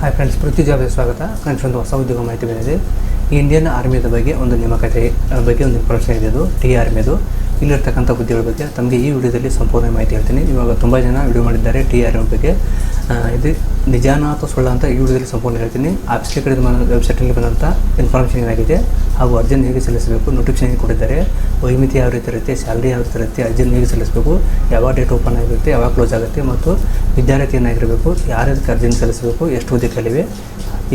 Hi friends ಪೃಥ್ವಿ ಜಾಬ್ಗೆ ಸ್ವಾಗತ. Friends ಒಂದು ಹೊಸ ಉದ್ಯೋಗ ಮಾಹಿತಿ ಬಂದಿದೆ. ಇಂಡಿಯನ್ ಆರ್ಮಿದ ಬಗ್ಗೆ ಒಂದು ನೇಮಕಾತಿ ಬಗ್ಗೆ ಒಂದು ಇನ್ಫಾರ್ಮೇಷನ್ ಇದೆ ಅದು ಟಿ ಆರ್ಮಿದು ಇಲ್ಲಿರ್ತಕ್ಕಂಥ ಹುದ್ದೆಗಳ ಬಗ್ಗೆ ತಮಗೆ ಈ ವಿಡಿಯೋದಲ್ಲಿ ಸಂಪೂರ್ಣ ಮಾಹಿತಿ ಹೇಳ್ತೀನಿ. ಇವಾಗ ತುಂಬ ಜನ ವಿಡಿಯೋ ಮಾಡಿದ್ದಾರೆ ಟಿ ಆರ್ಮಿ ಬಗ್ಗೆ. ಆ, ಇದು ನಿಜಾನ ಅಥವಾ ಸುಳ್ಳ ಅಂತ ಈ ವಿಡಿಯೋದಲ್ಲಿ ಸಂಪೂರ್ಣ ಹೇಳ್ತೀನಿ. ಆಫೀಸ್ಗೆ ಕಡೆ ವೆಬ್ಸೈಟಲ್ಲಿ ಬಂದಂಥ ಇನ್ಫಾರ್ಮೇಷನ್ ಏನಾಗಿದೆ, ಹಾಗೂ ಅರ್ಜಿನ ಹೇಗೆ ಸಲ್ಲಿಸಬೇಕು ನೋಟಿಫಿಕೇಶನ್ ಹೇಗೆ ಕೊಟ್ಟಿದ್ದಾರೆ ವೈಮಿತಿ ಯಾವ ರೀತಿ ಇರುತ್ತೆ ಸ್ಯಾಲ್ರಿ ಯಾವ ರೀತಿ ಇರುತ್ತೆ ಅರ್ಜಿನ ಹೇಗೆ ಸಲ್ಲಿಸಬೇಕು, ಯಾವಾಗ ಡೇಟ್ ಓಪನ್ ಆಗಿರುತ್ತೆ, ಯಾವಾಗ ಕ್ಲೋಸ್ ಆಗುತ್ತೆ, ಮತ್ತು ವಿದ್ಯಾರ್ಥಿ ಏನಾಗಿರಬೇಕು, ಯಾರ್ಯಾರಿಗೆ ಅರ್ಜಿನ ಸಲ್ಲಿಸಬೇಕು, ಎಷ್ಟು ಹುದ್ದೆಗಳಿವೆ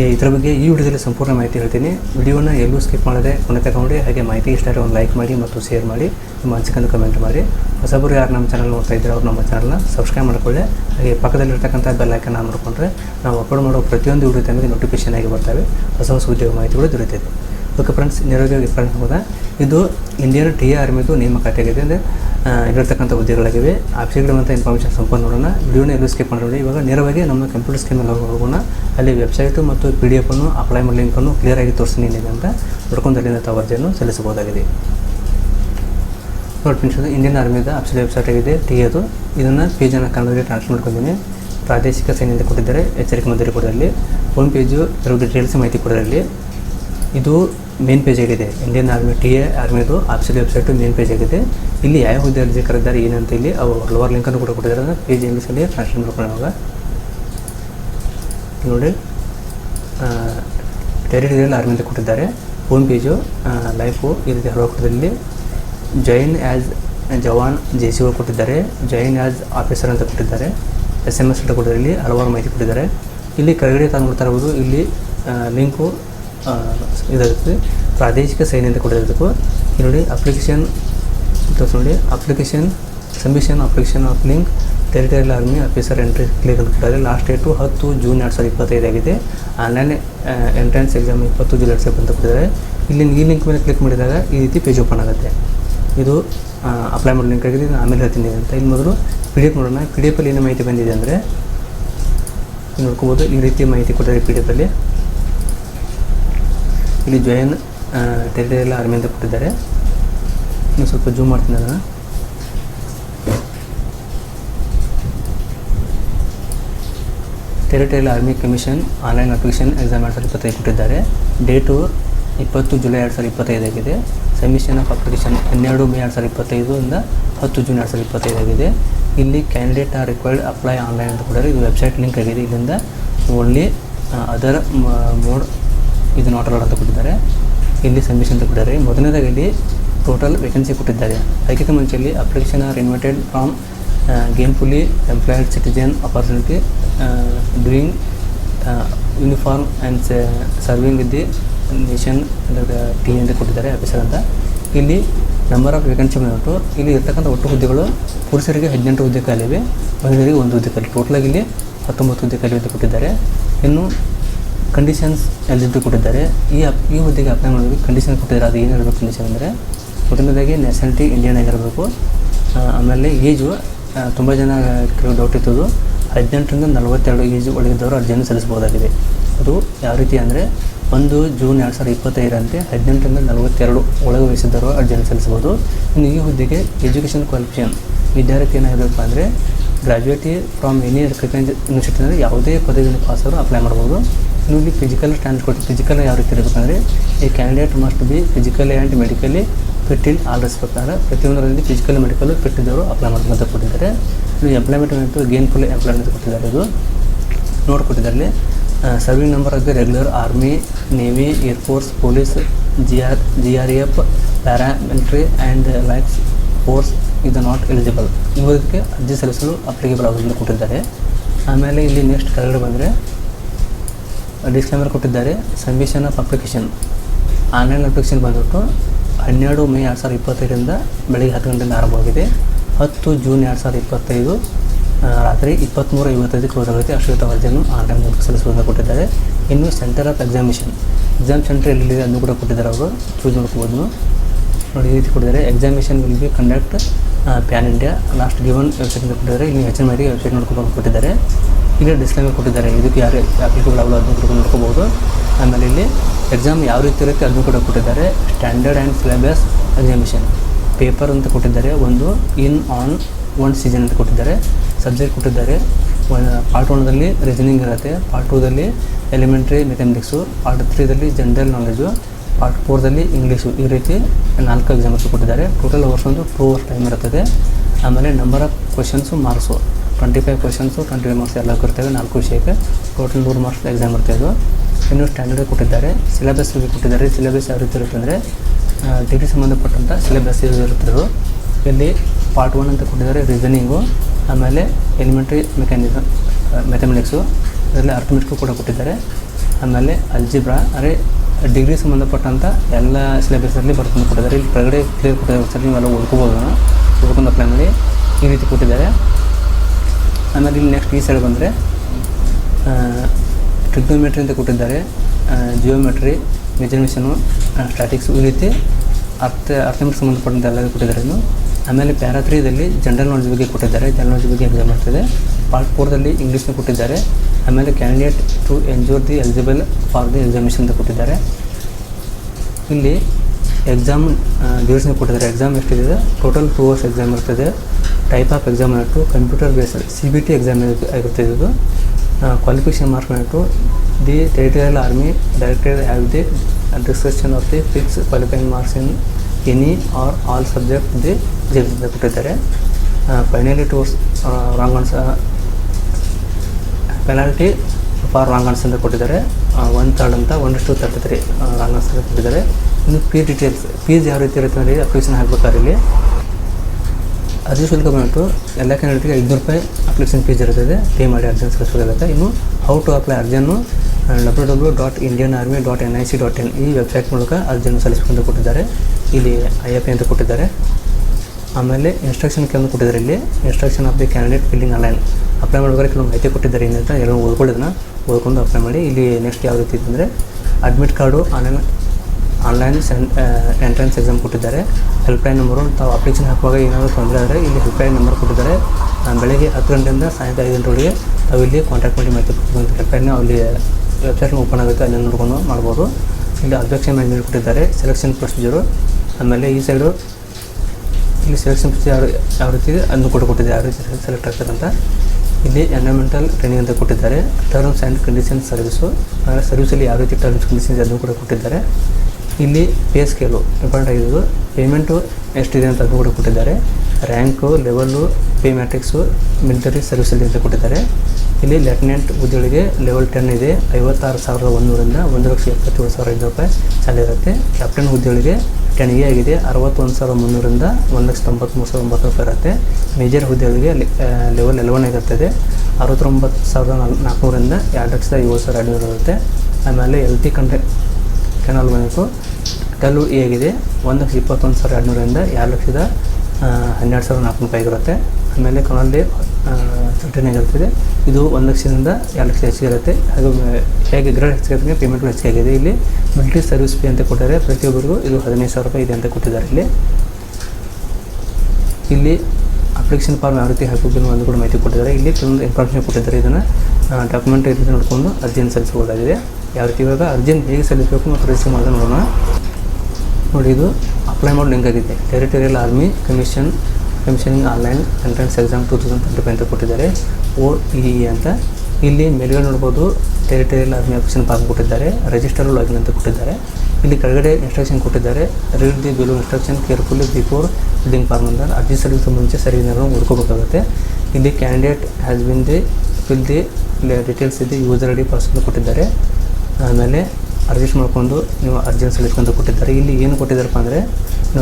ಇದ್ರ ಬಗ್ಗೆ ಈ ವಿಡಿಯೋದಲ್ಲಿ ಸಂಪೂರ್ಣ ಮಾಹಿತಿ ಹೇಳ್ತೀನಿ. ವಿಡಿಯೋನ ಎಲ್ಲೂ ಸ್ಕಿಪ್ ಮಾಡದೆ ಕೊನೆ ತಗೊಂಡು ಹಾಗೆ ಮಾಹಿತಿ ಇಷ್ಟ ಆದರೆ ಒಂದು ಲೈಕ್ ಮಾಡಿ ಮತ್ತು ಶೇರ್ ಮಾಡಿ. ನಿಮ್ಮ ಅನಿಸಿಕೊಂಡು ಕಮೆಂಟ್ ಮಾಡಿ. ಹೊಸಬರು ಯಾರು ನಮ್ಮ ಚಾನಲ್ ನೋಡ್ತಾ ಇದ್ದಾರೆ ಅವ್ರು ನಮ್ಮ ಚಾನಲ್ನ ಸಬ್ಸ್ಕ್ರೈಬ್ ಮಾಡಿಕೊಳ್ಳಿ. ಹಾಗೆ ಪಕ್ಕದಲ್ಲಿರ್ತಕ್ಕಂಥ ಬೆಲ್ ಐಕನ್ ಆನ್ ಮಾಡ್ಕೊಂಡ್ರೆ ನಾವು ಅಪ್ಲೋಡ್ ಮಾಡೋ ಪ್ರತಿಯೊಂದು ವಿಡಿಯೋ ತಮಗೆ ನೋಟಿಫಿಕೇಶನ್ ಆಗಿ ಬರ್ತವೆ. ಹೊಸ ಹೊಸ ಉದ್ಯೋಗ ಮಾಹಿತಿಗಳು ದೊರೆತಿದೆ ಓಕೆ ಫ್ರೆಂಡ್ಸ್ ನೇರವಾಗಿ ಫ್ರೆಂಡ್ಸ್ ಹೋದ ಇದು ಇಂಡಿಯನ್ ಟಿ ಆರ್ಮಿದು ನೇಮಕಾತಿ ಆಗಿದೆ ಅಂದರೆ ಇರತಕ್ಕಂಥ ಹುದ್ದೆಗಳಾಗಿವೆ ಆಫೀಸ್ಗಳಂಥ ಇನ್ಫಾರ್ಮೇಷನ್ ಸಂಪೂರ್ಣ ನೋಡೋಣ. ವಿಡಿಯೋನ ಎಲ್ಲೂ ಸ್ಕಿಪ್ ಮಾಡಿ ಇವಾಗ ನೇರವಾಗಿ ನಮ್ಮ ಕಂಪ್ಯೂಟರ್ ಸ್ಕ್ರೀನ್ ಮೇಲೆ ಹೋಗೋಣ. ಅಲ್ಲಿ ವೆಬ್ಸೈಟು ಮತ್ತು ಪಿ ಡಿ ಎಫನ್ನು ಅಪ್ಲೈ ಮಾಡೋ ಲಿಂಕನ್ನು ಕ್ಲಿಯರಾಗಿ ತೋರಿಸ್ತೀನಿ ಏನಿದೆ ಅಂತ ನೋಡ್ಕೊಂಡು ಅಲ್ಲಿಂದ ಸಲ್ಲಿಸಬಹುದಾಗಿದೆ. ನೋಡಿ ಫ್ರೆಂಡ್ಸ್ ಇಂಡಿಯನ್ ಆರ್ಮಿದ ಅಫಿಷಿಯಲ್ ವೆಬ್ಸೈಟ್ ಆಗಿದೆ ಟಿ ಅದು ಇದನ್ನು ಪೇಜನ್ನು ಕನ್ನಡದಲ್ಲಿ ಟ್ರಾನ್ಸ್ಫರ್ ಮಾಡ್ಕೊಂಡಿದ್ದೀನಿ. ಪ್ರಾದೇಶಿಕ ಸೈನ್ಯದಿಂದ ಕೊಟ್ಟಿದ್ದಾರೆ. ಎಚ್ಚರಿಕೆ ಮಂದಿರ ಕೊಡಲ್ಲಿ ಹೋಮ್ ಪೇಜು ಇದ್ರ ಡೀಟೇಲ್ಸ್ ಮಾಹಿತಿ ಕೊಡರಲ್ಲಿ ಇದು ಮೇನ್ ಪೇಜ್ ಆಗಿದೆ. ಇಂಡಿಯನ್ ಆರ್ಮಿ ಟಿ ಎ ಆರ್ಮಿದು ಆಫೀಸಿಯಲ್ ವೆಬ್ಸೈಟು ಮೇನ್ ಪೇಜ್ ಆಗಿದೆ. ಇಲ್ಲಿ ಯಾವ ಹುದ್ದೆ ಅರ್ಜಿ ಕರೆದಿದ್ದಾರೆ, ಏನಂತ ಇಲ್ಲಿ ಅವು ಲೋವರ್ ಲಿಂಕನ್ನು ಕೂಡ ಕೊಟ್ಟಿದ್ದಾರೆ. ಅದನ್ನು ಪೇಜ್ ಇಂಗ್ಲೀಷಲ್ಲಿ ಟ್ರಾನ್ಸ್ಲೇಟ್ ಮಾಡ್ಕೊಳ್ಳೋವಾಗ ನೋಡಿ. ಟೆರಿಟರಿಯಲ್ ಆರ್ಮಿ ಅಂತ ಕೊಟ್ಟಿದ್ದಾರೆ. ಹೋಮ್ ಪೇಜು ಲೈಫು ಈ ರೀತಿ ಹಲವಾರು ಕೊಟ್ಟಿದ್ದಲ್ಲಿ join as jawan J C ಕೊಟ್ಟಿದ್ದಾರೆ. ಜೈನ್ ಆ್ಯಸ್ ಆಫೀಸರ್ ಅಂತ ಕೊಟ್ಟಿದ್ದಾರೆ. ಎಸ್ ಎಂ ಎಸ್ ಅಂತ ಕೊಟ್ಟಿದ್ದಾರೆ. ಇಲ್ಲಿ ಹಲವಾರು ಮಾಹಿತಿ ಕೊಟ್ಟಿದ್ದಾರೆ. ಇಲ್ಲಿ ಕೆಳಗಡೆ ತಾನು ನೋಡ್ತಾ ಇರ್ಬೋದು, ಇಲ್ಲಿ ಲಿಂಕು ಇದಾಗುತ್ತೆ. ಪ್ರಾದೇಶಿಕ ಸೈನ್ ಅಂತ ಕೊಟ್ಟಿರೋದಕ್ಕೂ. ಇಲ್ಲಿ ನೋಡಿ ಅಪ್ಲಿಕೇಶನ್ ನೋಡಿ application submission application of link army officer entry clear ಅಂತ ಲಾಸ್ಟ್ ಡೇಟು ಹತ್ತು ಜೂನ್ ಎರಡು ಸಾವಿರದ ಇಪ್ಪತ್ತೈದು ಆಗಿದೆ. ಆನ್ಲೈನ್ ಎಂಟ್ರೆನ್ಸ್ ಎಕ್ಸಾಮ್ ಇಪ್ಪತ್ತು ಜೂನ್ ಎರಡು ಸಾವಿರದ ಅಂತ ಕೊಟ್ಟಿದ್ದಾರೆ. ಇಲ್ಲಿ ಈ ಲಿಂಕ್ ಮೇಲೆ ಕ್ಲಿಕ್ ಮಾಡಿದಾಗ ಈ ರೀತಿ ಪೇಜ್ ಓಪನ್ ಆಗುತ್ತೆ. ಇದು ಅಪ್ಲೈ ಮಾಡೋ ಲಿಂಕ್ ಆಗಿದೆ. ನಾನು ಆಮೇಲೆ ಹೇಳ್ತೀನಿ ಅಂತ. ಇಲ್ಲಿ ಮೊದಲು ಪಿ ಡಿ ಎಫ್ ನೋಡೋಣ. ಪಿ ಡಿ ಎಫಲ್ಲಿ ಏನು ಮಾಹಿತಿ ಬಂದಿದೆ ಅಂದರೆ, ನೋಡ್ಕೋಬೋದು. ಈ ರೀತಿ ಮಾಹಿತಿ ಕೊಟ್ಟಿದ್ದಾರೆ ಪಿ ಡಿ ಎಫಲ್ಲಿ ಇಲ್ಲಿ ಟೆರಿಟರಿಯಲ್ ಆರ್ಮಿ ಅಂತ ಕೊಟ್ಟಿದ್ದಾರೆ. ಇನ್ನು ಸ್ವಲ್ಪ ಜೂಮ್ ಮಾಡ್ತೀನಿ ಅದನ್ನು. Territorial army commission online application exam ಎರಡು ಸಾವಿರದ ಇಪ್ಪತ್ತೈದು ಕೊಟ್ಟಿದ್ದಾರೆ. ಡೇಟು ಇಪ್ಪತ್ತು ಜುಲೈ ಎರಡು ಸಾವಿರದ ಇಪ್ಪತ್ತೈದಾಗಿದೆ ಸಬ್ಮಿಷನ್ ಆಫ್ ಅಪ್ಲಿಕೇಶನ್ ಹನ್ನೆರಡು ಮೇ ಎರಡು ಸಾವಿರದ ಇಪ್ಪತ್ತೈದರಿಂದ ಹತ್ತು ಜೂನ್ ಎರಡು ಸಾವಿರದ ಇಪ್ಪತ್ತೈದಾಗಿದೆ ಇಲ್ಲಿ candidate are required apply online ಅಂತ ಕೊಡೋರು ಇದು ವೆಬ್ಸೈಟ್ ಲಿಂಕ್ ಆಗಿದೆ. ಇಲ್ಲಿಂದ ಓನ್ಲಿ ಅದರ್ ಮೋಡ್ ಇದು ನಾಟ್ ಅಲೌಡ್ ಅಂತ ಕೊಟ್ಟಿದ್ದಾರೆ. ಇಲ್ಲಿ ಸಬ್ಮಿಷನ್ ಅಂತ ಕೊಟ್ಟಿದ್ದಾರೆ. ಮೊದಲನೇದಾಗಿ ಇಲ್ಲಿ ಟೋಟಲ್ ವೇಕೆನ್ಸಿ ಕೊಟ್ಟಿದ್ದಾರೆ. ಅದಕ್ಕಿಂತ ಮುಂಚೆಯಲ್ಲಿ application are invited from gainfully employed citizen opportunity doing uniform and serving with the nation T ಅಂತ ಕೊಟ್ಟಿದ್ದಾರೆ ಆಫೀಸರ್ ಅಂತ. ಇಲ್ಲಿ ನಂಬರ್ ಆಫ್ ವೇಕೆನ್ಸಿ ಬಂದ್ಬಿಟ್ಟು ಇಲ್ಲಿ ಇರ್ತಕ್ಕಂಥ ಒಟ್ಟು ಹುದ್ದೆಗಳು ಪುರುಷರಿಗೆ ಹದಿನೆಂಟು ಹುದ್ದೆ ಖಾಲಿವೆ ಮಹಿಳೆಯರಿಗೆ ಒಂದು ಹುದ್ದೆ ಖಾಲಿ ಟೋಟಲಾಗಿ ಇಲ್ಲಿ ಹತ್ತೊಂಬತ್ತು ಹುದ್ದೆ ಖಾಲಿ ಅಂತ ಕೊಟ್ಟಿದ್ದಾರೆ. ಇನ್ನು ಕಂಡೀಷನ್ಸ್ ಎಲಿಜಿಬಿಲಿಟಿ ಕೊಟ್ಟಿದ್ದಾರೆ. ಈ ಅಪ್ ಈ ಹುದ್ದೆಗೆ ಅಪ್ಲೈ ಮಾಡೋದಕ್ಕೆ ಕಂಡೀಷನ್ ಕೊಟ್ಟಿದ್ದಾರೆ. ಅದು ಏನು ಹೇಳಬೇಕು ಕಂಡೀಷನ್ ಅಂದರೆ, ಮೊದಲನೇದಾಗಿ ನ್ಯಾಷನಾಲಿಟಿ ಇಂಡಿಯನ್ ಆಗಿರಬೇಕು. ಆಮೇಲೆ ಏಜು ತುಂಬ ಜನ ಕೆಲವು ಡೌಟ್ ಇತ್ತು ಹದಿನೆಂಟರಿಂದ ನಲವತ್ತೆರಡು ಏಜ್ ಒಳಗಿದ್ದವರು ಅರ್ಜಿಯನ್ನು ಸಲ್ಲಿಸಬಹುದಾಗಿದೆ. ಅದು ಯಾವ ರೀತಿ ಅಂದರೆ, ಒಂದು ಜೂನ್ ಎರಡು ಸಾವಿರದ ಇಪ್ಪತ್ತೈದರಂತೆ ಹದಿನೆಂಟರಿಂದ ನಲವತ್ತೆರಡು ಒಳಗೆ ವಯಸ್ಸಿದ್ದವರು ಅರ್ಜಿಯನ್ನು ಸಲ್ಲಿಸಬಹುದು. ಇನ್ನು ಈ ಹುದ್ದೆಗೆ ಎಜುಕೇಷನ್ ಕ್ವಾಲಿಫಿಕೇಷನ್ ವಿದ್ಯಾರ್ಥಿ ಏನಾಗಿರಬೇಕು ಅಂದರೆ graduate from any recognise university ಅಂದರೆ ಯಾವುದೇ ಪದವಿಯನ್ನು ಪಾಸವರು ಅಪ್ಲೈ ಮಾಡ್ಬೋದು ಇನ್ನು ಇಲ್ಲಿ ಫಿಸಿಕಲ್ ಸ್ಟ್ಯಾಂಡ್ ಕೊಟ್ಟು ಫಿಸಿಕಲ್ ಯಾವ ರೀತಿ ಇರಬೇಕಂದ್ರೆ ಈ candidate must be physically and medically fit in all respect ಪ್ರತಿಯೊಂದರಲ್ಲಿ physical medical fit ಇದ್ದವರು ಅಪ್ಲೈ ಮಾಡ್ಬೇಕಂತ ಕೊಟ್ಟಿದ್ದಾರೆ. ಇದು ಎಂಪ್ಲಾಯ್ಮೆಂಟ್ ಗೇನ್ಫುಲ್ ಎಂಪ್ಲಾಯ್ಮೆಂಟ್ ಕೊಟ್ಟಿದ್ದಾರೆ ಇದು. ನೋಟ್ ಕೊಟ್ಟಿದ್ದಾರೆ ಇಲ್ಲಿ ಸರ್ವಿಂಗ್ ನಂಬರ್ ಆಗಿ regular army navy air force police G R G R F paramilitary and life force ಇದು ನಾಟ್ ಎಲಿಜಿಬಲ್ ಇವರಿಗೆ ಅರ್ಜಿ ಸಲ್ಲಿಸಲು ಅಪ್ಲಿಕೇಬಲ್ ಆಗೋದನ್ನು ಕೊಟ್ಟಿದ್ದಾರೆ. ಆಮೇಲೆ ಇಲ್ಲಿ ನೆಕ್ಸ್ಟ್ ಕೆಳಗಡೆ ಬಂದರೆ ಡಿಸ್ಕ್ಲೇಮರ್ ಕೊಟ್ಟಿದ್ದಾರೆ submission of application online application ಬಂದ್ಬಿಟ್ಟು ಹನ್ನೆರಡು ಮೇ ಎರಡು ಸಾವಿರದ ಇಪ್ಪತ್ತೈದರಿಂದ ಬೆಳಗ್ಗೆ ಹತ್ತು ಗಂಟೆಯಿಂದ ಆರಂಭವಾಗಿದೆ. ಹತ್ತು ಜೂನ್ ಎರಡು ಸಾವಿರದ ಇಪ್ಪತ್ತೈದು ರಾತ್ರಿ ಇಪ್ಪತ್ತ್ಮೂರು ಐವತ್ತೈದು ಕ್ಲೋಸ್ ಆಗುತ್ತೆ. ಅಶ್ವಿತ ಅರ್ಜಿಯನ್ನು ಆನ್ಲೈನ್ ಮೂಲಕ ಸಲ್ಲಿಸುವುದನ್ನು ಕೊಟ್ಟಿದ್ದಾರೆ. ಇನ್ನು centre of examination exam centre ಎಲ್ಲಿದೆ ಅದನ್ನು ಕೂಡ ಕೊಟ್ಟಿದ್ದಾರೆ ಅವರು. ಚೂಸ್ ಮಾಡ್ಕೋಬೋದು. ನೋಡಿ, ಈ ರೀತಿ ಕೊಟ್ಟಿದ್ದಾರೆ. Examination will be conduct pan India last given ವೆಬ್ಸೈಟಿಂದ ಕೊಟ್ಟಿದ್ದಾರೆ. ಇಲ್ಲಿ ಹೆಚ್ಚಿನ ಮಾಹಿತಿ ವೆಬ್ಸೈಟ್ ನೋಡ್ಕೊಂಡು ಕೊಟ್ಟಿದ್ದಾರೆ. ಇಲ್ಲಿ ಡಿಸ್ಕ್ಲೇಮರ್ ಕೊಟ್ಟಿದ್ದಾರೆ. ಇದಕ್ಕೆ ಯಾರು ಅಪ್ಲಿಕೇಬಲ್ ಆಗಲು ಅದನ್ನು ಕೂಡ ನೋಡ್ಕೋಬೋದು ಆಮೇಲೆ ಇಲ್ಲಿ ಎಕ್ಸಾಮ್ ಯಾವ ರೀತಿ ಇರುತ್ತೆ ಅದನ್ನು ಕೂಡ ಕೊಟ್ಟಿದ್ದಾರೆ. Standard and syllabus examination paper ಅಂತ ಕೊಟ್ಟಿದ್ದಾರೆ. ಒಂದು ಇನ್ ಆನ್ ಒನ್ ಸೀಸನ್ ಅಂತ ಕೊಟ್ಟಿದ್ದಾರೆ. ಸಬ್ಜೆಕ್ಟ್ ಕೊಟ್ಟಿದ್ದಾರೆ. ಪಾರ್ಟ್ ಒನ್ದಲ್ಲಿ ರೀಸನಿಂಗ್ ಇರುತ್ತೆ. ಪಾರ್ಟ್ ಟೂದಲ್ಲಿ ಎಲಿಮೆಂಟ್ರಿ ಮೆಥಮೆಟಿಕ್ಸು ಪಾರ್ಟ್ ತ್ರೀದಲ್ಲಿ ಜನರಲ್ ನಾಲೆಜು ಪಾರ್ಟ್ ಫೋರ್ದಲ್ಲಿ ಇಂಗ್ಲೀಷು ಈ ರೀತಿ ನಾಲ್ಕು ಎಕ್ಸಾಮ್ಸ್ ಕೊಟ್ಟಿದ್ದಾರೆ. ಟೋಟಲ್ ಅವರ್ಸ್ ಒಂದು ಟೂ ಅವರ್ಸ್ ಟೈಮ್ ಇರುತ್ತದೆ. ಆಮೇಲೆ number of questions marks twenty five questions twenty five marks ಎಲ್ಲ ಇರ್ತವೆ ನಾಲ್ಕು ವಿಷಯಕ್ಕೆ. ಟೋಟಲ್ ನೂರು ಮಾರ್ಕ್ಸ್ ಎಕ್ಸಾಮ್ ಇರುತ್ತೆ ಇದು ಇನ್ನು ಸ್ಟ್ಯಾಂಡರ್ಡ್ ಕೊಟ್ಟಿದ್ದಾರೆ. ಸಿಲೆಬಸ್ ಕೊಟ್ಟಿದ್ದಾರೆ. ಸಿಲೆಬಸ್ ಯಾವ ರೀತಿ ಇರುತ್ತೆ ಅಂದರೆ ಡಿಗ್ರಿ ಸಂಬಂಧಪಟ್ಟಂಥ ಸಿಲೆಬಸ್ ಇರುತ್ತೆ ಇದು ಇಲ್ಲಿ ಪಾರ್ಟ್ ಒನ್ ಅಂತ ಕೊಟ್ಟಿದ್ದಾರೆ ರೀಸನಿಂಗು ಆಮೇಲೆ ಎಲಿಮೆಂಟ್ರಿ ಮೆಕ್ಯಾನಿಸಮ್ ಮೆಥಮೆಟಿಕ್ಸು ಇದರಲ್ಲಿ ಅರ್ಥಮೆಟಿಕ್ಸು ಕೂಡ ಕೊಟ್ಟಿದ್ದಾರೆ. ಆಮೇಲೆ ಅಲ್ಜಿಬ್ರಾ ಅಂದರೆ ಡಿಗ್ರಿ ಸಂಬಂಧಪಟ್ಟಂಥ ಎಲ್ಲ ಸಿಲೆಬಸಲ್ಲಿ ಬರ್ಕೊಂಡು ಕೊಟ್ಟಿದ್ದಾರೆ ಇಲ್ಲಿ ಕೆಳಗಡೆ ಕ್ಲಿಯರ್ ಕೊಟ್ಟಿದ್ದಾರೆ ಸರ್ ನೀವೆಲ್ಲ ಓದ್ಕೋಬೋದು ಓದ್ಕೊಂಡು ಅಪ್ಲೈ ಮಾಡಿ ಈ ರೀತಿ ಕೊಟ್ಟಿದ್ದಾರೆ. ಆಮೇಲೆ ಇಲ್ಲಿ ನೆಕ್ಸ್ಟ್ ಈ ಸೈಡ್ ಬಂದರೆ ಟ್ರಿಗ್ನೋಮೆಟ್ರಿ ಅಂತ ಕೊಟ್ಟಿದ್ದಾರೆ. ಜಿಯೋಮೆಟ್ರಿ ಮೆಜರ್ಮೇಷನು ಸ್ಟ್ಯಾಟಿಕ್ಸ್ ಈ ರೀತಿ ಅರ್ಥ ಅರ್ಥಮೆಟಿಕ್ ಸಂಬಂಧಪಟ್ಟಂತೆ ಎಲ್ಲ ಕೊಟ್ಟಿದ್ದಾರೆ ಇನ್ನು. ಆಮೇಲೆ ಪ್ಯಾರಾ ತ್ರೀದಲ್ಲಿ ಜನರಲ್ ನಾಲೆಜ್ ಬಗ್ಗೆ ಕೊಟ್ಟಿದ್ದಾರೆ. ಜನರಲ್ ನಾಲೆಜ್ ಬಗ್ಗೆ ಎಕ್ಸಾಮ್ ಆಗ್ತದೆ ಪಾರ್ಟ್ ಫೋರ್ದಲ್ಲಿ ಇಂಗ್ಲೀಷ್ನ ಕೊಟ್ಟಿದ್ದಾರೆ. ಆಮೇಲೆ candidate to ensure the eligible for the examination ಅಂತ ಕೊಟ್ಟಿದ್ದಾರೆ. ಇಲ್ಲಿ ಎಕ್ಸಾಮ್ ಡ್ಯೂರೇಷನ್ ಕೊಟ್ಟಿದ್ದಾರೆ. ಎಕ್ಸಾಮ್ ಎಷ್ಟಿದೆ? ಟೋಟಲ್ ಟೂ ಅವರ್ಸ್ ಎಕ್ಸಾಮ್ ಇರ್ತದೆ. ಟೈಪ್ ಆಫ್ ಎಕ್ಸಾಮ್ ಬಂದ್ಬಿಟ್ಟು computer based C B T exam ಆಗಿರ್ತದೆ ಇದು ಕ್ವಾಲಿಫಿಕೇಷನ್ ಮಾರ್ಕ್ ಬಂದ್ಬಿಟ್ಟು the territorial army director have the discussion of the fix qualifying marks in any or all subject the ಅಂತ ಕೊಟ್ಟಿದ್ದಾರೆ finally tours wrong answer penalty for wrong answer ಅಂತ ಕೊಟ್ಟಿದ್ದಾರೆ. One third ಅಂತ one to thirty three wrong answer ಕೊಟ್ಟಿದ್ದಾರೆ. ಇನ್ನು fee details fees ಯಾವ ರೀತಿ ಇರುತ್ತೆ ಅಂದರೆ ಅಪ್ಲಿಕೇಶನ್ ಹಾಕ್ಬೇಕಾದ್ರೆ ಇಲ್ಲಿ. ಅರ್ಜಿ ಶುಲ್ಕ ಬಂದ್ಬಿಟ್ಟು ಎಲ್ಲ ಕ್ಯಾಂಡಿಡೇಟ್ಗೆ ಐದುನೂರು ರೂಪಾಯಿ ಅಪ್ಲಿಕೇಶನ್ ಫೀಸ್ ಇರುತ್ತದೆ. ಪೇ ಮಾಡಿ ಅರ್ಜಿ ಸಲ್ಲಿಸಬೇಕಾಗುತ್ತೆ. ಇನ್ನು ಹೌ ಟು ಅಪ್ಲೈ ಅರ್ಜಿಯನ್ನು W W dot Indian army dot N I C dot in ಈ ವೆಬ್ಸೈಟ್ ಮೂಲಕ ಅರ್ಜಿಯನ್ನು ಸಲ್ಲಿಸಿಕೊಂಡು ಕೊಟ್ಟಿದ್ದಾರೆ. ಇಲ್ಲಿ ಐ ಎ ಅಂತ ಕೊಟ್ಟಿದ್ದಾರೆ. ಆಮೇಲೆ ಇನ್ಸ್ಟ್ರಕ್ಷನ್ ಕೆಲವೊಂದು ಕೊಟ್ಟಿದ್ದಾರೆ ಇಲ್ಲಿ. Instruction of the candidate filling online apply ಮಾಡಬೇಕಾದ್ರೆ ಕೆಲವು ಮಾಹಿತಿ ಕೊಟ್ಟಿದ್ದಾರೆ ಏನಂತ ಎಲ್ಲರೂ ಓದ್ಕೊಳ್ಳೋದನ್ನ ಓದ್ಕೊಂಡು ಅಪ್ಲೈ ಮಾಡಿ. ಇಲ್ಲಿ ನೆಕ್ಸ್ಟ್ ಯಾವ ರೀತಿ ಅಂದರೆ ಅಡ್ಮಿಟ್ ಕಾರ್ಡು ಆನ್ಲೈನ್ ಆನ್ಲೈನ್ ಸೆನ್ ಎಂಟ್ರೆನ್ಸ್ ಎಕ್ಸಾಮ್ ಕೊಟ್ಟಿದ್ದಾರೆ. ಹೆಲ್ಪ್ಲೈನ್ ನಂಬರು ತಾವು ಅಪ್ಲಿಕೇಶನ್ ಹಾಕುವಾಗ ಏನಾದರೂ ತೊಂದರೆ ಆದರೆ ಇಲ್ಲಿ ಹೆಲ್ಪ್ಲೈನ್ ನಂಬರ್ ಕೊಟ್ಟಿದ್ದಾರೆ. ಬೆಳಗ್ಗೆ ಹತ್ತು ಗಂಟೆಯಿಂದ ಸಾಯಂಕಾಲ ಐದು ಗಂಟೆವರೆಗೆ ತಾವು ಇಲ್ಲಿ ಕಾಂಟ್ಯಾಕ್ಟ್ ಮಾಡಿ ಮಾಹಿತಿ ಕೊಡ್ಬೋದು ಹೆಲ್ಪ್ಲೈನ್ ಅಲ್ಲಿ ವೆಬ್ಸೈಟ್ ಓಪನ್ ಆಗುತ್ತೆ ಅಲ್ಲಿ ನೋಡ್ಕೊಂಡು ಮಾಡ್ಬೋದು. ಇಲ್ಲಿ ಅಬ್ಜೆಕ್ಷನ್ ಮ್ಯಾನೇಜ್ಮೆಂಟ್ ಕೊಟ್ಟಿದ್ದಾರೆ ಸೆಲೆಕ್ಷನ್ ಪ್ರೊಸೀಜರು ಆಮೇಲೆ ಈ ಸೈಡು ಇಲ್ಲಿ ಸೆಲೆಕ್ಷನ್ ಪ್ರೊಸೀಜರ್ ಯಾವ ಯಾವ ರೀತಿ ಅದನ್ನು ಕೂಡ ಕೊಟ್ಟಿದೆ ಯಾವ ರೀತಿ ಸೆಲೆಕ್ಟ್ ಆಗ್ತದೆ ಅಂತ. ಇಲ್ಲಿ ಎನ್ವೈರ್ಮೆಂಟಲ್ ಟ್ರೈನಿಂಗ್ ಅಂತ ಕೊಟ್ಟಿದ್ದಾರೆ ಟರ್ಮ್ಸ್ ಆ್ಯಂಡ್ ಕಂಡೀಷನ್ಸ್ ಸರ್ವಿಸು ಆಮೇಲೆ ಸರ್ವಿಸಲ್ಲಿ ಯಾವ ರೀತಿ ಟರ್ಮ್ಸ್ ಕಂಡೀಷನ್ಸ್ ಅದನ್ನು ಕೂಡ ಕೊಟ್ಟಿದ್ದಾರೆ. ಇಲ್ಲಿ ಪೇ ಸ್ಕೇಲು ಇಂಪಾರ್ಟೆಂಟ್ ಆಗಿರೋದು. ಪೇಮೆಂಟು ಎಷ್ಟಿದೆ ಅಂತ ಅದು ಕೂಡ ಕೊಟ್ಟಿದ್ದಾರೆ. Rank, level, pay matrix, military ಸರ್ವಿಸಲ್ಲಿ ಅಂತ ಕೊಟ್ಟಿದ್ದಾರೆ. ಇಲ್ಲಿ ಲೆಫ್ಟಿನೆಂಟ್ ಹುದ್ದೆಗಳಿಗೆ ಲೆವೆಲ್ ಟೆನ್ ಇದೆ. ಐವತ್ತಾರು ಸಾವಿರದ ಒಂದೂರಿಂದ ಒಂದು ಲಕ್ಷ ಎಪ್ಪತ್ತೇಳು ಸಾವಿರ ಐದು ರೂಪಾಯಿ ಸ್ಯಾಲರಿ ಇರುತ್ತೆ. ಕ್ಯಾಪ್ಟನ್ ಹುದ್ದೆಗಳಿಗೆ ಟೆನ್ ಎ ಆಗಿದೆ. ಅರವತ್ತೊಂದು ಸಾವಿರದ ಮುನ್ನೂರಿಂದ ಒಂದು ಲಕ್ಷ ತೊಂಬತ್ತ್ಮೂರು ಸಾವಿರದ ಒಂಬತ್ತು ರೂಪಾಯಿ ಇರುತ್ತೆ. ಮೇಜರ್ ಹುದ್ದೆಗಳಿಗೆ ಲೆವೆಲ್ ಎಲೆವನ್ ಆಗಿರ್ತದೆ. ಅರವತ್ತೊಂಬತ್ತು ಸಾವಿರದ ನಾಲ್ಕು ನಾಲ್ಕುನೂರಿಂದ ಎರಡು ಲಕ್ಷದ ಏಳು ಸಾವಿರ ಐನೂರು ಇರುತ್ತೆ. ಆಮೇಲೆ ಎಲ್ ಟಿ ಕಂಟೆ ಕೆನಲ್ ಬಂದಿತ್ತು ಟೆಲ್ ಎ ಆಗಿದೆ. ಒಂದು ಲಕ್ಷ ಇಪ್ಪತ್ತೊಂದು ಸಾವಿರ ಎರಡುನೂರಿಂದ ಎರಡು ಲಕ್ಷದ ಹನ್ನೆರಡು ಸಾವಿರದ ನಾಲ್ಕು ರೂಪಾಯಿ ಇರುತ್ತೆ ಆಮೇಲೆ ಕನಲ್ಲಿ ಥರ್ಟೀನ್ ಇರ್ತದೆ ಇದು ಒಂದು ಲಕ್ಷದಿಂದ ಎರಡು ಲಕ್ಷ ಹೆಚ್ಚಿಗೆ ಇರುತ್ತೆ. ಮ- ಹೇಗೆ ಗ್ರೇಡ್ ಹೆಚ್ಚಿಗೆ ಪೇಮೆಂಟ್ ಹೆಚ್ಚಿಗೆ ಆಗಿದೆ. ಇಲ್ಲಿ ಮಲ್ಟಿ ಸರ್ವಿಸ್ ಫೀ ಅಂತ ಕೊಟ್ಟಿದ್ದಾರೆ. ಪ್ರತಿಯೊಬ್ಬರಿಗೂ ಇದು ಹದಿನೈದು ಸಾವಿರ ರೂಪಾಯಿ ಇದೆ ಅಂತ ಕೊಟ್ಟಿದ್ದಾರೆ ಇಲ್ಲಿ. ಇಲ್ಲಿ ಅಪ್ಲಿಕೇಶನ್ ಫಾರ್ಮ್ ಯಾವ ರೀತಿ ಹಾಕಬೇಕು ಒಂದು ಕೂಡ ಮಾಹಿತಿ ಕೊಟ್ಟಿದ್ದಾರೆ. ಇಲ್ಲಿ ಕೆಲವೊಂದು ಇನ್ಫಾರ್ಮೇಷನ್ ಕೊಟ್ಟಿದ್ದಾರೆ. ಇದನ್ನು ಡಾಕ್ಯುಮೆಂಟ್ ರೀತಿ ನೋಡಿಕೊಂಡು ಅರ್ಜಿಯನ್ನು ಸಲ್ಲಿಸಬಹುದಾಗಿದೆ. ಯಾವ ರೀತಿ ಇವಾಗ ಅರ್ಜಿಯನ್ನು ಹೇಗೆ ಸಲ್ಲಿಸಬೇಕು ಮತ್ತು ರಿಸೀವ್ ಮಾಡೋದನ್ನು ನೋಡೋಣ. ನೋಡಿ ಇದು. ಅಪ್ಲೈ ಮಾಡೋ ಲಿಂಕ್ ಆಗಿದೆ? Territorial army commission commissioning online entrance exam two thousand twenty five ಅಂತ ಕೊಟ್ಟಿದ್ದಾರೆ ಓ ಇ ಅಂತ. ಇಲ್ಲಿ ಮೇಲ್ಗಡೆ ನೋಡ್ಬೋದು ಟೆರಿಟೋರಿಯಲ್ ಆರ್ಮಿ ಆಫೀಸನ್ ಫಾರ್ಮ್ ಕೊಟ್ಟಿದ್ದಾರೆ ರಿಜಿಸ್ಟರ್ ಲಾಗಿನ್ ಅಂತ ಕೊಟ್ಟಿದ್ದಾರೆ. ಇಲ್ಲಿ ಕೆಳಗಡೆ ಇನ್ಸ್ಟ್ರಕ್ಷನ್ ಕೊಟ್ಟಿದ್ದಾರೆ. Read the below instruction carefully before filling form ಅಂತ ಅರ್ಜಿ ಸಲ್ಲಿಸೋ ಮುಂಚೆ ಸರಿ ನಾವು ಹುಡ್ಕೋಬೇಕಾಗುತ್ತೆ. ಇಲ್ಲಿ candidate has been the fill the details ಇದೆ. ಯೂಸರ್ ಐ ಡಿ ಪಾಸ್ವರ್ಡ್ ಕೊಟ್ಟಿದ್ದಾರೆ. ಆಮೇಲೆ ಅಡ್ಜಸ್ಟ್ ಮಾಡಿಕೊಂಡು ನೀವು ಅರ್ಜಿನ ಸಲ್ಲಿಸ್ಕೊಂಡು ಕೊಟ್ಟಿದ್ದಾರೆ. ಇಲ್ಲಿ ಏನು ಕೊಟ್ಟಿದ್ದಾರಪ್ಪ ಅಂದರೆ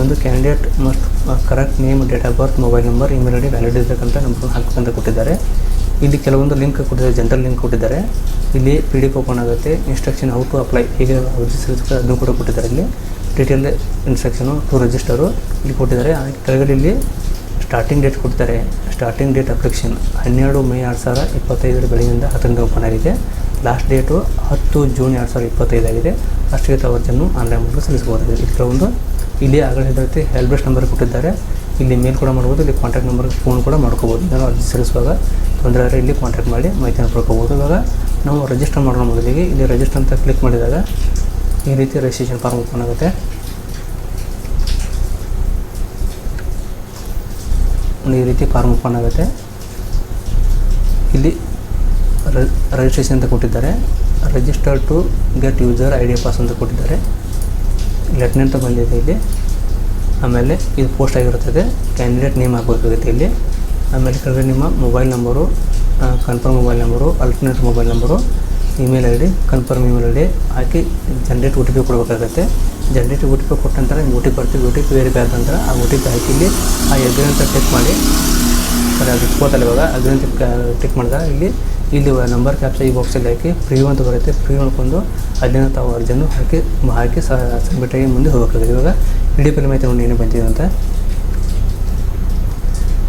ಒಂದು candidate must correct name date of birth mobile number email I D valid ಇರ್ತಕ್ಕಂಥ ನಂಬರ್ ಹಾಕಬೇಕಂತ ಕೊಟ್ಟಿದ್ದಾರೆ. ಇಲ್ಲಿ ಕೆಲವೊಂದು ಲಿಂಕ್ ಕೊಟ್ಟಿದ್ದಾರೆ ಜನರಲ್ ಲಿಂಕ್ ಕೊಟ್ಟಿದ್ದಾರೆ. ಇಲ್ಲಿ ಪಿ ಡಿ ಓಪನ್ ಆಗುತ್ತೆ ಇನ್ಸ್ಟ್ರಕ್ಷನ್ ಹೌ ಟು ಅಪ್ಲೈ ಹೇಗೆ ಅರ್ಜಿ ಸಲ್ಲಿಸ್ತಾರೆ ಅದನ್ನು ಕೂಡ ಕೊಟ್ಟಿದ್ದಾರೆ ಇಲ್ಲಿ. ಡೀಟೇಲ್ ಇನ್ಸ್ಟ್ರಕ್ಷನು ಟು ರಿಜಿಸ್ಟರು ಇಲ್ಲಿ ಕೊಟ್ಟಿದ್ದಾರೆ. ಕೆಳಗಡೆ ಇಲ್ಲಿ ಸ್ಟಾರ್ಟಿಂಗ್ ಡೇಟ್ ಕೊಡ್ತಾರೆ. ಸ್ಟಾರ್ಟಿಂಗ್ ಡೇಟ್ ಅಪ್ಲಿಕೇಶನ್ ಹನ್ನೆರಡು ಮೇ ಎರಡು ಸಾವಿರ ಇಪ್ಪತ್ತೈದರ ಬೆಳಗಿನಿಂದ ಹತ್ತರಿಂದ ಓಪನ್ ಆಗಿದೆ. ಲಾಸ್ಟ್ ಡೇಟು ಹತ್ತು ಜೂನ್ ಎರಡು ಸಾವಿರದ ಇಪ್ಪತ್ತೈದಾಗಿದೆ ಅಷ್ಟೇ ಅರ್ಜಿಯನ್ನು ಆನ್ಲೈನ್ ಮೂಲಕ ಸಲ್ಲಿಸಬಹುದಾಗಿದೆ ಇದರ ಒಂದು ಇಲ್ಲಿ ಆಗಲೇ ಹೇಳಿದಂತೆ ಹೆಲ್ಪ್ ಡೆಸ್ಕ್ ನಂಬರ್ ಕೊಟ್ಟಿದ್ದಾರೆ. ಇಲ್ಲಿ ಮೇಲ್ ಕೂಡ ಮಾಡ್ಬೋದು, ಇಲ್ಲಿ ಕಾಂಟ್ಯಾಕ್ಟ್ ನಂಬರ್ ಫೋನ್ ಕೂಡ ಮಾಡ್ಕೋಬೋದು. ನಾವು ಅರ್ಜಿ ಸಲ್ಲಿಸುವಾಗ ತೊಂದರೆ ಆದರೆ ಇಲ್ಲಿ ಕಾಂಟ್ಯಾಕ್ಟ್ ಮಾಡಿ ಮಾಹಿತಿಯನ್ನು ಪಡ್ಕೋಬೋದು. ಇವಾಗ ನಾವು ರಿಜಿಸ್ಟರ್ ಮಾಡೋಣ ಮೊದಲಿಗೆ. ಇಲ್ಲಿ ರಿಜಿಸ್ಟರ್ ಅಂತ ಕ್ಲಿಕ್ ಮಾಡಿದಾಗ ಈ ರೀತಿ ರಿಜಿಸ್ಟ್ರೇಷನ್ ಫಾರ್ಮ್ ಓಪನ್ ಆಗುತ್ತೆ. ಈ ರೀತಿ ಫಾರ್ಮ್ ಓಪನ್ ಆಗುತ್ತೆ. ಇಲ್ಲಿ ರಿಜಿಸ್ಟ್ರೇಷನ್ ಅಂತ ಕೊಟ್ಟಿದ್ದಾರೆ. Register to get user I D pass ಅಂತ ಕೊಟ್ಟಿದ್ದಾರೆ. ಲೆಟ್ನೆ ಅಂತ ಬಂದಿದೆ ಇಲ್ಲಿ. ಆಮೇಲೆ ಇದು ಪೋಸ್ಟ್ ಆಗಿರುತ್ತದೆ. ಕ್ಯಾಂಡಿಡೇಟ್ ನೇಮ್ ಹಾಕಬೇಕಾಗುತ್ತೆ ಇಲ್ಲಿ. ಆಮೇಲೆ ಕೆಳಗಡೆ ನಿಮ್ಮ mobile number confirm mobile number alternate mobile number email I D confirm email I D hockey generate O T P ಕೊಡಬೇಕಾಗುತ್ತೆ. ಜನ್ರೇಟ್ ಒ ಟಿ ಪಿ ಕೊಟ್ಟ ನಂತರ ಒ ಟಿ ಪಿ ಬರ್ತೀವಿ ಒ ಟಿ ಪಿ ವೆರಿಫೈ ಆದ ನಂತರ ಆ ಒ ಟಿ ಪಿ ಹಾಕಿ ಇಲ್ಲಿ ಆ ಎಗ್ರಿ ಅಂತ ಟೆಕ್ ಮಾಡಿ. ಸರಿ, ಅದು ಇವಾಗ. ಅಗ್ರಿ ಅಂತ ಟಿಕ್ ಮಾಡಿದಾಗ ಇಲ್ಲಿ ಇಲ್ಲಿ ನಂಬರ್ ಕ್ಯಾಪ್ಸ ಈ ಬಾಕ್ಸಲ್ಲಿ ಹಾಕಿ ಫ್ರೀ ಅಂತ ಬರುತ್ತೆ. ಫ್ರೀ ನೋಡ್ಕೊಂಡು ಅಲ್ಲಿನ ತಾವು ಅರ್ಜನ್ನು ಹಾಕಿ ಹಾಕಿ ಸಬ್ಮಿಟ್ ಆಗಿ ಮುಂದೆ ಹೋಗಬೇಕಾಗುತ್ತೆ ಇವಾಗ ಪಿ ಡಿ ಪಿ ಮಾಹಿತಿ ನೋಡಿ ಏನು ಬಂದಿದೆ ಅಂತ.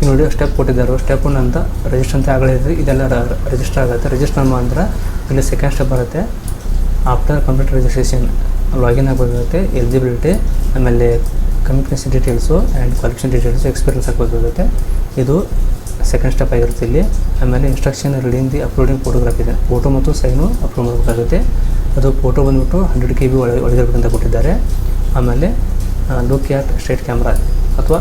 ನೋಡಿ ಸ್ಟೆಪ್ ಕೊಟ್ಟಿದ್ದಾರೆ. ಸ್ಟೆಪ್ ಒನ್ ಅಂತ ರಿಜಿಸ್ಟರ್ ಅಂತ ಆಗಲೇ ಇದೆ. ಇದೆಲ್ಲ ರಿಜಿಸ್ಟರ್ ಆಗುತ್ತೆ. ರಿಜಿಸ್ಟರ್ ಅಂದ್ರೆ ಇಲ್ಲಿ ಸೆಕೆಂಡ್ ಸ್ಟೆಪ್ ಬರುತ್ತೆ. ಆಫ್ಟರ್ ಕಂಪ್ಲೀಟ್ ರಿಜಿಸ್ಟ್ರೇಷನ್ ಲಾಗಿನ್ ಆಗಬೇಕಾಗುತ್ತೆ ಎಲಿಜಿಬಿಲಿಟಿ ಆಮೇಲೆ communication details and qualification details experience ಹಾಕಬೇಕಾಗುತ್ತೆ ಇದು ಸೆಕೆಂಡ್ ಸ್ಟೆಪ್ ಆಗಿರುತ್ತೆ ಇಲ್ಲಿ. ಆಮೇಲೆ instruction reading the uploading photograph ಇದೆ. ಫೋಟೋ ಮತ್ತು ಸೈನು ಅಪ್ಲೋಡ್ ಮಾಡಬೇಕಾಗುತ್ತೆ. ಅದು ಫೋಟೋ ಬಂದುಬಿಟ್ಟು ಹಂಡ್ರೆಡ್ ಕೆ ಬಿ ಒಳಗೆ ಒಳಗಿರ್ಬೇಕಂತ ಕೊಟ್ಟಿದ್ದಾರೆ. ಆಮೇಲೆ ಲುಕ್ ಕ್ಯಾಟ್ ಸ್ಟ್ರೇಟ್ ಕ್ಯಾಮ್ರಾ ಅಥವಾ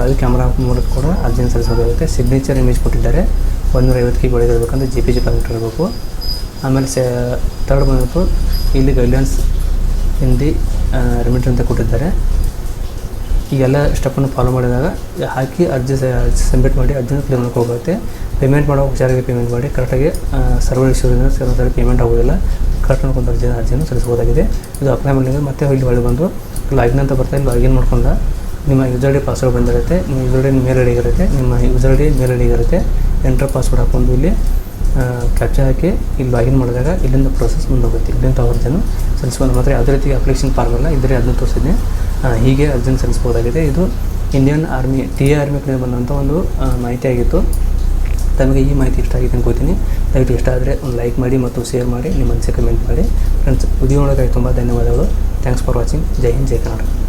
ಲೈವ್ ಕ್ಯಾಮ್ರಾ ಮೂಲಕ ಕೂಡ ಅರ್ಜಿನ ಸಲ್ಲಿಸಬೇಕಾಗುತ್ತೆ. ಸಿಗ್ನೇಚರ್ ಇಮೇಜ್ ಕೊಟ್ಟಿದ್ದಾರೆ. ಒಂದೂರ ಐವತ್ತು ಕೆ ಬಿ ಒಳಗಿರ್ಬೇಕಂತ ಜಿ ಪಿ ಜಿ ಪಾಕೆಟ್ ಇರಬೇಕು. ಆಮೇಲೆ ಸೆ ತರ್ಡ್ ಬಂದ್ಬಿಟ್ಟು ಇಲ್ಲಿ ಗೈಡ್ಲೈನ್ಸ್ ಹಿಂದಿ ರಿಮಿಟ್ ಅಂತ ಕೊಟ್ಟಿದ್ದಾರೆ. ಈ ಎಲ್ಲ ಸ್ಟೆಪ್ಪನ್ನು ಫಾಲೋ ಮಾಡಿದಾಗ ಹಾಕಿ ಅರ್ಜಿ ಸಬ್ಮಿಟ್ ಮಾಡಿ ಅರ್ಜಿನ ಕ್ಲೇಮ್ ಹೋಗುತ್ತೆ. ಪೇಮೆಂಟ್ ಮಾಡೋ ಹುಷಾರಾಗಿ ಪೇಮೆಂಟ್ ಮಾಡಿ ಕರೆಕ್ಟಾಗಿ ಸರ್ವರ್ ಇಶ್ಯೂರಿಂದ ಸರ್ವರ್ ಪೇಮೆಂಟ್ ಆಗೋದಿಲ್ಲ ಕರೆಕ್ಟ್ ಮಾಡ್ಕೊಂಡು ಅರ್ಜಿನ ಅರ್ಜಿಯನ್ನು ಸಲ್ಲಿಸಬಹುದಾಗಿದೆ. ಇದು ಅಪ್ಲೈ ಮಾಡಿದಾಗ ಮತ್ತೆ ಇಲ್ಲಿ ಹೊಳ್ಳಿ ಬಂದು ಲಾಗಿನ್ ಅಂತ ಬರ್ತಾ ಇಲ್ಲಿ ಲಾಗಿನ್ ಮಾಡ್ಕೊಂಡ ನಿಮ್ಮ ಯೂಸರ್ ಡಿ ಪಾಸ್ವರ್ಡ್ ಬಂದಿರುತ್ತೆ. ನಿಮ್ಮ ಯೂಸರ್ ಡಿ ಮೇಲ್ ಐ ಇರುತ್ತೆ. ನಿಮ್ಮ ಯೂಸರ್ ಡಿ ಮೇಲ್ ಐ ಇರುತ್ತೆ. ಎಂಟ್ರ್ ಪಾಸ್ವರ್ಡ್ ಹಾಕೊಂಡು ಇಲ್ಲಿ ಕ್ಯಾಪ್ಚರ್ ಹಾಕಿ ಇಲ್ಲಿ ಲಾಗಿನ್ ಮಾಡಿದಾಗ ಇಲ್ಲಿಂದ ಪ್ರೊಸೆಸ್ ಮುಂದೆ ಹೋಗುತ್ತೆ. ಇಲ್ಲಿಂದ ಅರ್ಜಿಯನ್ನು ಸಲ್ಲಿಸ್ಕೊಂಡು ಮಾತ್ರ ಯಾವುದೇ ರೀತಿ ಅಪ್ಲಿಕೇಶನ್ ಫಾರ್ಮ್ ಇಲ್ಲ ಇದ್ರೆ ಅದನ್ನು ತೋರಿಸಿದ್ದೆ ಹೀಗೆ ಅರ್ಜಿನ ಸಲ್ಲಿಸ್ಬೋದಾಗಿದೆ ಇದು ಇಂಡಿಯನ್ ಆರ್ಮಿ ಟಿ ಆರ್ಮಿ ಕಡೆ ಬಂದಂಥ ಒಂದು ಮಾಹಿತಿ ಆಗಿತ್ತು. ತಮಗೆ ಈ ಮಾಹಿತಿ ಇಷ್ಟ ಆಗಿದೆ ಅನ್ಕೋತೀನಿ. ದಯವಿಟ್ಟು ಇಷ್ಟ ಆದರೆ ಒಂದು ಲೈಕ್ ಮಾಡಿ ಮತ್ತು ಶೇರ್ ಮಾಡಿ, ನಿಮ್ಮ ಅನಿಸಿಕೆ ಕಮೆಂಟ್ ಮಾಡಿ. ಫ್ರೆಂಡ್ಸ್ ವಿಡಿಯೋ ನೋಡೋದಕ್ಕೆ ತುಂಬ ಧನ್ಯವಾದಗಳು. Thanks for watching Jai Hind, Jai Karnataka